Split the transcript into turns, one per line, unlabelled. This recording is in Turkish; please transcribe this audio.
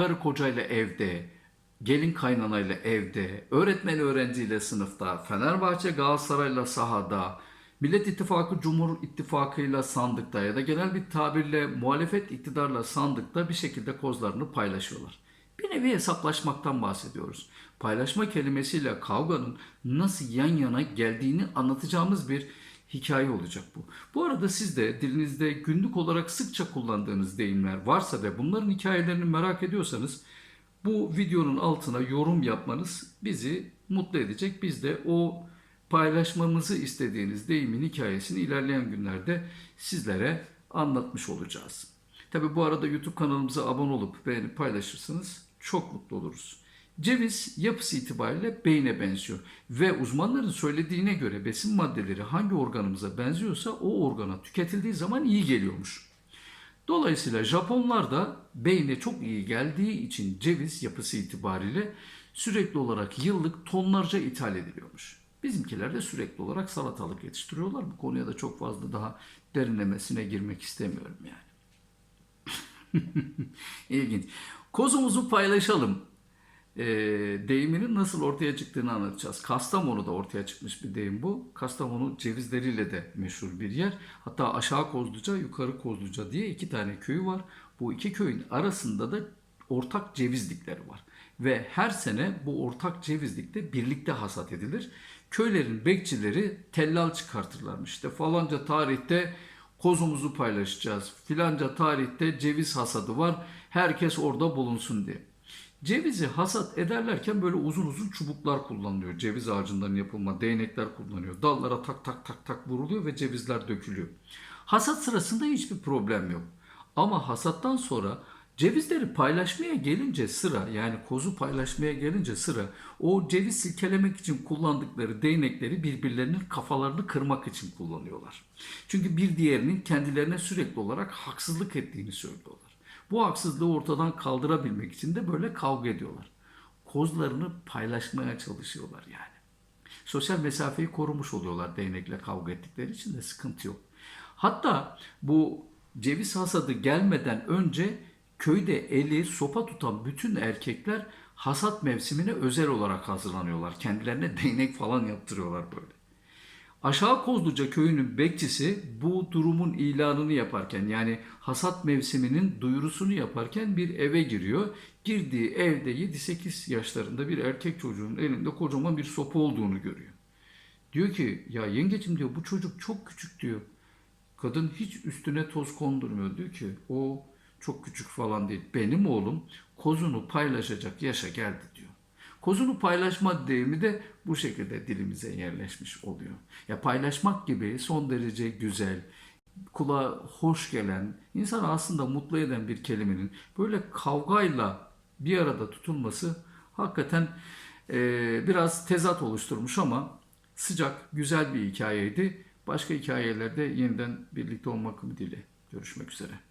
karı kocayla evde, gelin kaynanayla evde, öğretmen öğrenciyle sınıfta, Fenerbahçe Galatasaray'la sahada, Millet İttifakı Cumhur İttifakı'yla sandıkta ya da genel bir tabirle muhalefet iktidarla sandıkta bir şekilde kozlarını paylaşıyorlar. Bir nevi hesaplaşmaktan bahsediyoruz. Paylaşma kelimesiyle kavganın nasıl yan yana geldiğini anlatacağımız bir hikaye olacak bu. Bu arada siz de dilinizde günlük olarak sıkça kullandığınız deyimler varsa ve bunların hikayelerini merak ediyorsanız bu videonun altına yorum yapmanız bizi mutlu edecek. Biz de o paylaşmamızı istediğiniz deyimin hikayesini ilerleyen günlerde sizlere anlatmış olacağız. Tabi bu arada YouTube kanalımıza abone olup beğenip paylaşırsanız çok mutlu oluruz. Ceviz yapısı itibariyle beyne benziyor ve uzmanların söylediğine göre besin maddeleri hangi organımıza benziyorsa o organa tüketildiği zaman iyi geliyormuş. Dolayısıyla Japonlar da beyne çok iyi geldiği için ceviz yapısı itibariyle sürekli olarak yıllık tonlarca ithal ediliyormuş. Bizimkiler de sürekli olarak salatalık yetiştiriyorlar. Bu konuya da çok fazla daha derinlemesine girmek istemiyorum yani. İlginç. Kozumuzu paylaşalım. Ee, deyiminin nasıl ortaya çıktığını anlatacağız. Kastamonu'da ortaya çıkmış bir deyim bu. Kastamonu cevizleriyle de meşhur bir yer. Hatta aşağı Kozluca, yukarı Kozluca diye iki tane köyü var. Bu iki köyün arasında da ortak cevizlikleri var. Ve her sene bu ortak cevizlikte birlikte hasat edilir. Köylerin bekçileri tellal çıkartırlarmış. İşte falanca tarihte kozumuzu paylaşacağız. Filanca tarihte ceviz hasadı var. Herkes orada bulunsun diye. Cevizi hasat ederlerken böyle uzun uzun çubuklar kullanılıyor. Ceviz ağacından yapılma değnekler kullanıyor. Dallara tak tak tak tak vuruluyor ve cevizler dökülüyor. Hasat sırasında hiçbir problem yok. Ama hasattan sonra cevizleri paylaşmaya gelince sıra yani kozu paylaşmaya gelince sıra o ceviz silkelemek için kullandıkları değnekleri birbirlerinin kafalarını kırmak için kullanıyorlar. Çünkü bir diğerinin kendilerine sürekli olarak haksızlık ettiğini söylüyorlar. Bu haksızlığı ortadan kaldırabilmek için de böyle kavga ediyorlar. Kozlarını paylaşmaya çalışıyorlar yani. Sosyal mesafeyi korumuş oluyorlar değnekle kavga ettikleri için de sıkıntı yok. Hatta bu ceviz hasadı gelmeden önce köyde eli sopa tutan bütün erkekler hasat mevsimine özel olarak hazırlanıyorlar. Kendilerine değnek falan yaptırıyorlar böyle. Aşağı Kozluca köyünün bekçisi bu durumun ilanını yaparken yani hasat mevsiminin duyurusunu yaparken bir eve giriyor. Girdiği evde 7-8 yaşlarında bir erkek çocuğun elinde kocaman bir sopa olduğunu görüyor. Diyor ki ya yengecim diyor bu çocuk çok küçük diyor. Kadın hiç üstüne toz kondurmuyor. Diyor ki o çok küçük falan değil. Benim oğlum kozunu paylaşacak yaşa geldi diyor. Kozunu paylaşma deyimi de bu şekilde dilimize yerleşmiş oluyor. Ya paylaşmak gibi son derece güzel, kulağa hoş gelen, insanı aslında mutlu eden bir kelimenin böyle kavgayla bir arada tutulması hakikaten e, biraz tezat oluşturmuş ama sıcak, güzel bir hikayeydi. Başka hikayelerde yeniden birlikte olmak ümidiyle görüşmek üzere.